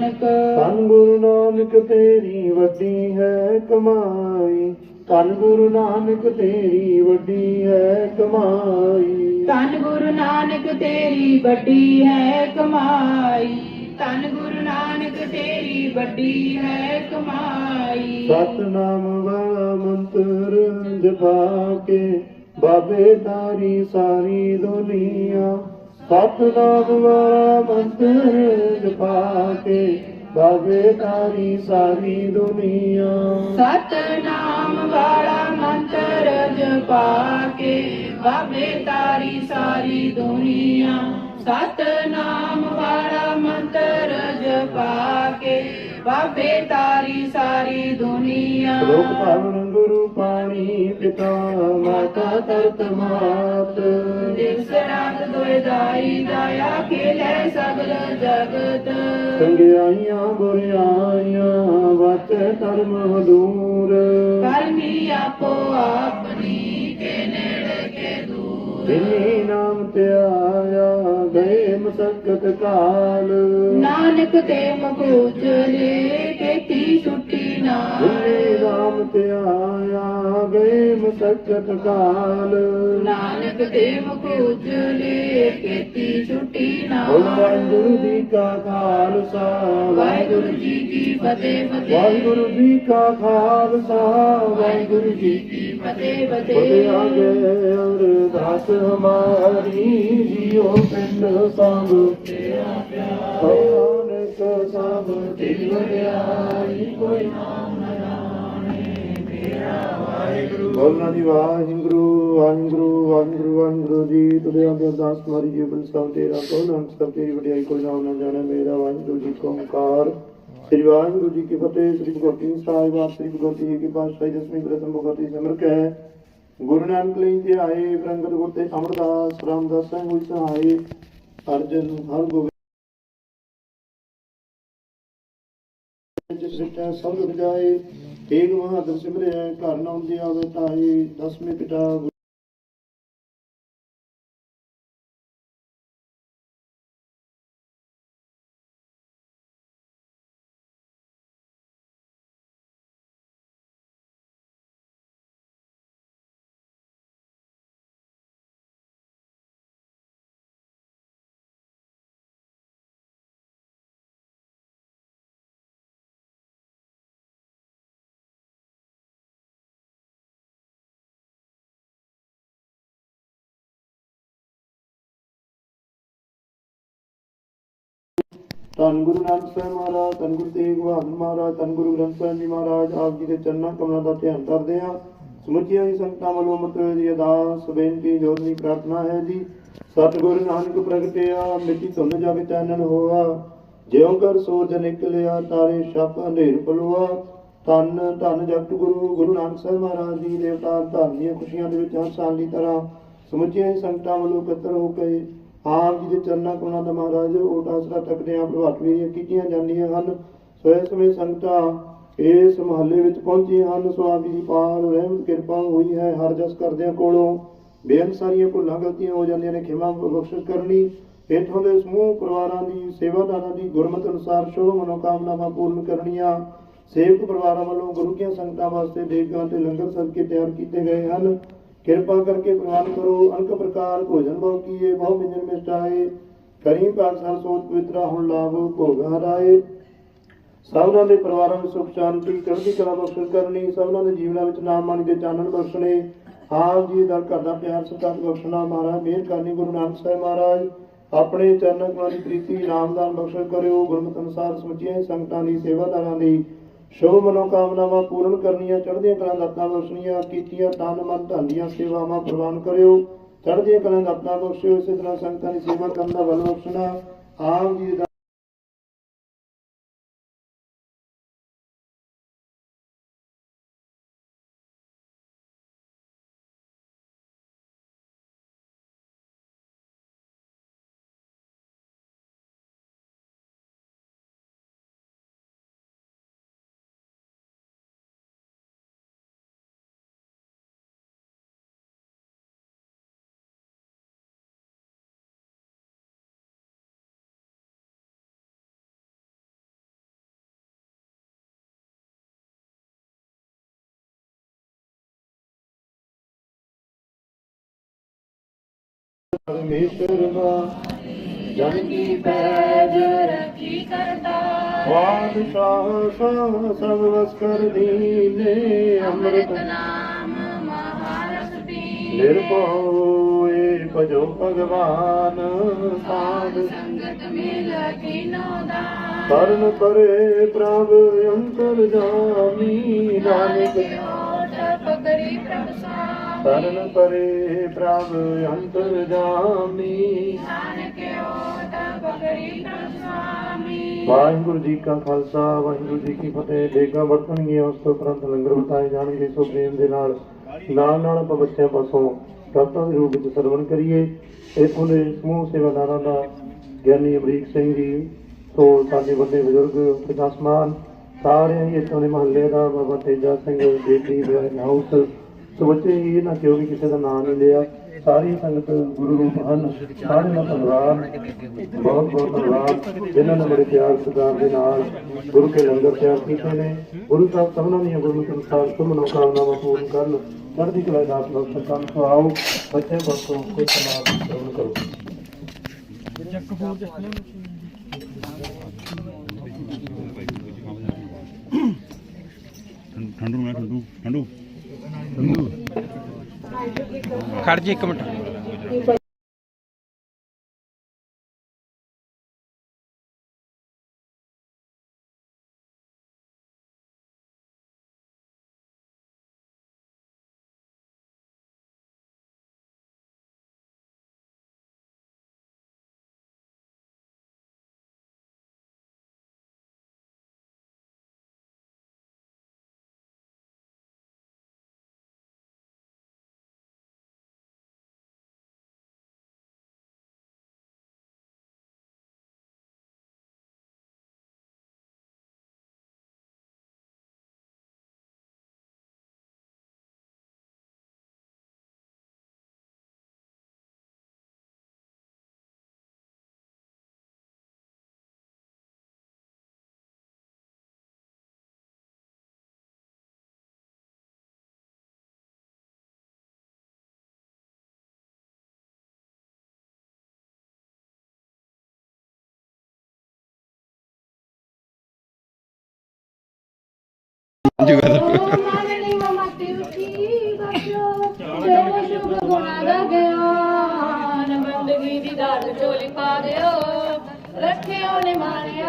ਨਾਨਕ। ਧੰਨ ਗੁਰੂ ਨਾਨਕ ਤੇਰੀ ਵੱਡੀ ਹੈ ਕਮਾਈ। ਧੰਨ ਗੁਰੂ ਨਾਨਕ ਤੇਰੀ ਵੱਡੀ ਹੈ ਕਮਾਈ। ਧੰਨ ਗੁਰੂ ਨਾਨਕ ਤੇਰੀ ਵੱਡੀ ਹੈ ਕਮਾਈ। ਧੰਨ ਗੁਰੂ ਨਾਨਕ ਤੇਰੀ ਵੱਡੀ ਹੈ ਕਮਾਈ। ਸਤਨਾਮ ਵਾਲਾ ਮੰਤਰ ਜਪਾ ਕੇ ਬਾਬੇ ਤਾਰੀ ਸਾਰੀ ਦੁਨੀਆ ਸਤਨਾਮ ਵਾਲਾ ਮੰਤਰ ਜਪਾ ਕੇ ਬਾਬੇ ਤਾਰੀ ਸਾਰੀ ਦੁਨੀਆ। ਸਤਨਾਮ ਵਾਲਾ ਮੰਤਰ ਜਪਾ ਕੇ ਬਾਬੇ ਤਾਰੀ ਸਾਰੀ ਦੁਨੀਆ। ਸਤਨਾਮ ਵਾਲਾ ਮੰਤਰ ਜਪਾ ਕੇ ਬਾਬੇ ਤਾਰੀ ਸਾਰੀ ਦੁਨੀਆ। ਲੋਕ ਭਾਵਨ ਗੁਰੂ ਪਾਣੀ ਪਿਤਾ ਮਾਤਾ ਤਰਤ ਮਾਤ। ਦਿਵਸ ਰਾਤ ਦੋਇ ਦਾਈ ਦਾਇਆ ਖੇਲੇ ਸਗਲ ਜਗਤ। ਸੰਗਿਆਈਆਂ ਗੁਰਿਆਈਆਂ ਵਚ ਧਰਮ ਹਦੂਰ। ਕਰਮੀ ਆਪੋ ਆਪਣੀ ਕੇ ਨੇੜੇ ਕੇ ਜਿਨੀ ਨਾਮ ਤੇ ਆਇਆ ਗਏ ਮਸਕਤ ਕਾਲ। ਨਾਨਕ ਤੇ ਮਖੂਜਲੇ ਕੀਤੀ ਛੁੱਟੀ ਜਿਨੀ ਨਾਮ ਤੇ ਆਇਆ ਗਏ ਮਸਕਤ ਕਾਲ। ਨਾਨਕ ਤੇ ਮਖੂਜਲੇ ਕੀਤੀ ਛੁੱਟੀ ਨਾਲ ਵਾਹਿਗੁਰੂ ਜੀ ਕਾ ਖਾਲਸਾ ਵਾਹਿਗੁਰੂ ਜੀ ਕੀ ਫਤਿਹ ਫਤਿਹ। ਵਾਹਿਗੁਰੂ ਜੀ ਕਾ ਖਾਲਸਾ ਵਾਹਿਗੁਰੂ ਜੀ ਕੀ ਫਤਿਹ ਬੋਲੇ ਫਤਿਹ ਆਗੇ ਅਰਦਾਸ ਹਮਾਰੀ ਜੀਓ ਪਿੰਡ ਸੰਗ ਤੇਰਾ ਪਿਆਰ ਨਾਨਕ ਸਭ ਦਿਲ ਵਡਿਆਈ ਕੋਈ ਨਾ। ਬੋਲਣਾ ਦੀ ਵਾਹਿਗੁਰੂ ਵਾਹਿਗੁਰੂ ਵਾਹਿਗੁਰੂ ਵਾਹਿਗੁਰੂ ਜੀ। ਤੁਦੇ ਆਗੇ ਅਰਦਾਸ ਹਮਾਰੀ ਜੀਓ ਪਿੰਡ ਸੰਗ ਤੇਰਾ ਕੋ ਨਾਨਕ ਸਭ ਤੇਰੀ ਵਡਿਆਈ ਕੋਈ ਨਾਮ ਨਾ ਜਾਣੇ, ਮੇਰਾ ਵਾਹਿਗੁਰੂ ਜੀ ਕੋ ਓੰਕਾਰ। ਸ੍ਰੀ ਵਾਹਿਗੁਰੂ ਜੀ ਕੀ ਫਤਿਹ, ਸ੍ਰੀ ਗੁਰੂ ਗ੍ਰੰਥ ਸਾਹਿਬ, ਆਪ ਸ੍ਰੀ ਗੁਰੂ ਜੀ ਕੀ ਪਾਤਸ਼ਾਹੀ ਦਸਵੀਂ ਪ੍ਰਥਮ ਬਖਤੀ ਸਿਮਰ ਕੇ ਗੁਰੂ ਨਾਨਕ ਲਈ ਤੇ ਆਏ ਪ੍ਰੰਗਤ ਗੁਰਤੇ ਅਮਰਦਾਸ, ਰਾਮਦਾਸ ਸਿੰਘ ਹੋਈ ਸਹਾਈ, ਅਰਜਨ ਹਰ ਗੋਬਿੰਦ ਜਿਸ ਸਿੱਟਾ ਸਭ ਲੁਟ ਜਾਏ। ਤੇਗ ਬਹਾਦਰ ਸਿਮਰਿਆ ਘਰ ਨਾ ਹੁੰਦੀ ਆਵੇ ਤਾਈ ਦਸਵੇਂ ਪਿਤਾ ਧੰਨ ਗੁਰੂ ਨਾਨਕ ਸਾਹਿਬ ਮਹਾਰਾਜ ਧੰਨ ਗੁਰੂ ਤੇਗ ਬਹਾਦਰ ਮਹਾਰਾਜ ਧੰਨ ਗੁਰੂ ਗ੍ਰੰਥ ਸਾਹਿਬ ਜੀ ਮਹਾਰਾਜ, ਆਪ ਜੀ ਦੇ ਚਰਨਾਂ ਕਮਲਾਂ ਦਾ ਧਿਆਨ ਕਰਦੇ ਆ ਸਮੁੱਚੀਆਂ ਹੀ ਸੰਗਤਾਂ ਵੱਲੋਂ ਮਤਲਬ ਦੀ ਅਰਦਾਸ, ਬੇਨਤੀ ਜੋਦਨੀ ਪ੍ਰਾਰਥਨਾ ਹੈ ਜੀ। ਸਤਿਗੁਰੂ ਨਾਨਕ ਪ੍ਰਗਟਿਆ, ਮਿੱਟੀ ਧੁੰਨ ਜਗ ਚਾਨਣ ਹੋਆ। ਜਿਉਂ ਕਰ ਸੂਰਜ ਨਿਕਲਿਆ, ਤਾਰੇ ਛਪ ਅੰਧੇਰ ਪਲਵਾ ਧੰਨ ਧੰਨ ਜਗਤ ਗੁਰੂ ਗੁਰੂ ਨਾਨਕ ਸਾਹਿਬ ਮਹਾਰਾਜ ਜੀ ਦੇ ਅਵਤਾਰ ਧੰਨ ਦੀਆਂ ਖੁਸ਼ੀਆਂ ਦੇ ਵਿੱਚ ਹਰ ਸਾਲ ਦੀ ਤਰ੍ਹਾਂ ਸਮੁੱਚੀਆਂ ਹੀ ਸੰਗਤਾਂ ਵੱਲੋਂ ਇਕੱਤਰ ਹੋ ਕੇ ਆਪ ਜੀ ਦੇ ਚਰਨਾਂ ਕੋਲਾਂ ਦਾ ਮਹਾਰਾਜ ਓਟ ਆਸਰਾ ਤੱਕਦੇ ਆਂ ਪ੍ਰਭਾਤ ਵੀ ਕੀਤੀਆਂ ਜਾਂਦੀਆਂ ਹਨ। ਸੋ ਇਸ ਸਮੇਂ ਸੰਗਤਾਂ ਇਸ ਮਹੱਲੇ ਵਿੱਚ ਪਹੁੰਚੀਆਂ ਹਨ। ਸੋ ਆਪ ਜੀ ਦੀ ਪਾਰ ਰਹਿਮਤ ਕਿਰਪਾ ਹੋਈ ਹੈ ਹਰ ਜਸ ਕਰਦਿਆਂ ਕੋਲੋਂ। ਬੇਅੰਤ ਸਾਰੀਆਂ ਭੁੱਲਾਂ ਗਲਤੀਆਂ ਹੋ ਜਾਂਦੀਆਂ ਨੇ, ਖਿਮਾ ਬਖਸ਼ਿਸ਼ ਕਰਨੀ। ਇਥੋਂ ਦੇ ਸਮੂਹ ਪਰਿਵਾਰਾਂ ਦੀ, ਸੇਵਾਦਾਰਾਂ ਦੀ ਗੁਰਮਤ ਅਨੁਸਾਰ ਸ਼ੁਭ ਮਨੋਕਾਮਨਾਵਾਂ ਪੂਰਨ ਕਰਨੀਆਂ। ਸੇਵਕ ਪਰਿਵਾਰਾਂ ਵੱਲੋਂ ਗੁਰੂ ਕੀਆਂ ਸੰਗਤਾਂ ਵਾਸਤੇ ਦੇਗਾਂ ਤੇ ਲੰਗਰ ਸਦਕੇ ਤਿਆਰ ਕੀਤੇ ਗਏ ਹਨ। ਕਿਰਪਾ ਕਰਕੇ ਪ੍ਰਵਾਨ ਕਰੋ ਅਨਕ ਪ੍ਰਕਾਰ ਭੋਜਨ ਬਹੁ ਕੀਏ, ਬਹੁ ਮਿੰਜਨ ਮਿਸ਼ਟਾਏ, ਕਰੀ ਪਾਸਾ ਸੋਚ ਪਵਿੱਤਰਾ ਹੁਣ ਲਾਭ, ਭੋਗ ਹਰਾਏ। ਸਭਨਾਂ ਦੇ ਪਰਿਵਾਰਾਂ ਵਿੱਚ ਸੁਖ ਸ਼ਾਂਤੀ, ਚੜ੍ਹਦੀ ਕਲਾ ਬਖਸ਼ਿਸ਼ ਕਰਨੀ ਸਭਨਾਂ ਦੇ ਜੀਵਨਾਂ ਵਿੱਚ ਨਾਮ ਮਾਣੀ ਦੇ ਚਾਨਣ ਬਖਸ਼ਣੇ। ਆਪ ਜੀ ਦਾ ਘਰ ਦਾ ਪਿਆਰ ਸਤਿਕਾਰ ਬਖਸ਼ਣਾ, ਮਹਾਰਾਜ ਮਿਹਰ ਕਰਨੀ, ਗੁਰੂ ਨਾਨਕ ਸਾਹਿਬ ਮਹਾਰਾਜ। ਆਪਣੇ ਚਰਨਾਂ ਦੀ ਪ੍ਰੀਤੀ, ਨਾਮਦਾਨ ਬਖਸ਼ਿਸ਼ ਕਰਿਓ, ਗੁਰਮਤਿ ਅਨੁਸਾਰ ਸਮੁੱਚੀਆਂ ਸੰਗਤਾਂ ਦੀ ਸੇਵਾਦਾਰਾਂ ਦੀ ਸ਼ੁਭ ਮਨੋਕਾਮਨਾਵਾਂ ਪੂਰਨ ਕਰਨੀਆਂ, ਚੜ੍ਹਦੀਆਂ ਕਲਾਂ ਦਾਤਾਂ ਬਖਸ਼ਣੀਆਂ ਕੀਤੀਆਂ ਤਨ ਮਨ ਧਨ ਦੀਆਂ ਸੇਵਾਵਾਂ ਪ੍ਰਵਾਨ ਕਰਿਓ। ਚੜ੍ਹਦੀਆਂ ਕਲਾਂ ਦਾਤਾਂ ਬਖਸ਼ਿਓ ਇਸੇ ਤਰ੍ਹਾਂ ਸੰਗਤਾਂ ਦੀ ਸੇਵਾ ਕਰਨ ਦਾ ਬਲ ਬਖਸ਼ਣਾ ਆਪ ਜੀ ਦਾ ਪਰਮੇਸ਼ਰ ਜਨ ਕੀ ਪੈਜ ਰੱਖੀ ਕਰਤਾ ਬਾਦਸ਼ਾਹ ਸਾਹ ਸਭ ਵਸ ਕਰ ਦੀਨੇ ਅੰਮ੍ਰਿਤ। ਨਾਮ ਮਹਾਰਸ ਪੀ ਨਿਰਭਉ ਏ ਭਜੋ ਭਗਵਾਨ ਸਾਧ ਸਾਧ। ਸੰਗਤ ਮਿਲ ਕੀਨੋ ਦਾਨ ਕਰਨ ਪਰੇ ਪ੍ਰਭ ਅੰਤਰ ਜਾਮੀ। ਨਾਨਕ ਓਟ ਪਕੜੀ ਪ੍ਰਭ ਸਾਮ ਕਰਨ ਪਰੇ ਪ੍ਰਭ ਅੰਤਰ ਜਾਮੀ। ਵਾਹਿਗੁਰੂ ਜੀ ਕਾ ਖਾਲਸਾ, ਵਾਹਿਗੁਰੂ ਜੀ ਕੀ ਫਤਿਹ। ਡੇਗਾ ਵਰਤਣਗੀਆਂ, ਉਸ ਤੋਂ ਉਪਰੰਤ ਲੰਗਰ ਵਰਤਾਏ ਜਾਣਗੇ, ਸੋ ਪ੍ਰੇਮ ਦੇ ਨਾਲ ਨਾਲ ਨਾਲ ਆਪਾਂ ਬੱਚਿਆਂ ਪਾਸੋਂ ਦਾਤਾਂ ਦੇ ਰੂਪ ਵਿੱਚ ਸਰਵਣ ਕਰੀਏ। ਇਥੋਂ ਦੇ ਸਮੂਹ ਸੇਵਾਦਾਰਾਂ ਦਾ ਗਿਆਨੀ ਅਮਰੀਕ ਸਿੰਘ ਜੀ, ਸੋ ਸਾਡੇ ਵੱਡੇ ਬਜ਼ੁਰਗ ਪਿਤਾ ਸਮਾਨ ਸਾਰਿਆਂ ਹੀ ਇੱਥੋਂ ਦੇ ਮਹੱਲੇ ਦਾ, ਬਾਬਾ ਤੇਜਾ ਸਿੰਘ, ਬੇਟੀ ਦੇ ਹਾਊਸ ਸੋ ਬੱਚੇ ਹੀ ਇਹਨਾਂ ਕਿਉਂ ਵੀ ਕਿਸੇ ਦਾ ਨਾਮ ਨਹੀਂ ਲਿਆ। ਸਾਰੀ ਸੰਗਤ ਗੁਰੂ ਰੂਪ ਹਨ। ਸਾਰਿਆਂ ਦਾ ਧੰਨਵਾਦ। ਬਹੁਤ ਬਹੁਤ ਧੰਨਵਾਦ। ਇਹਨਾਂ ਨੇ ਬੜੇ ਪਿਆਰ ਸਤਿਕਾਰ ਦੇ ਨਾਲ ਗੁਰੂ ਕੇ ਲੰਗਰ ਤਿਆਰ ਕੀਤੇ ਨੇ। ਗੁਰੂ ਸਾਹਿਬ ਸਭਨਾਂ ਦੀਆਂ ਗੁਰੂ ਕੇ ਅਨੁਸਾਰ ਸਭ ਮਨੋਕਾਮਨਾਵਾਂ ਪੂਰਨ ਕਰਨ। ਚੜ੍ਹਦੀ ਕਲਾ ਦਾ ਆਪ ਲੋਕ ਸੰਤਾਨ ਸੋ ਆਓ। ਬੱਚੇ ਬਸੋ ਕੋਈ ਸਮਾਦ ਸ਼ੁਰੂ ਕਰੋ। ਠੰਡੂ ਮੈਂ ਠੰਡੂ ਠੰਡੂ। ਖੜ ਜੀ ਇੱਕ ਮਿੰਟ। ਪਾ ਦਿਓ। ਰੱਖਿਓ ਨੇ ਮਾਰਿਆ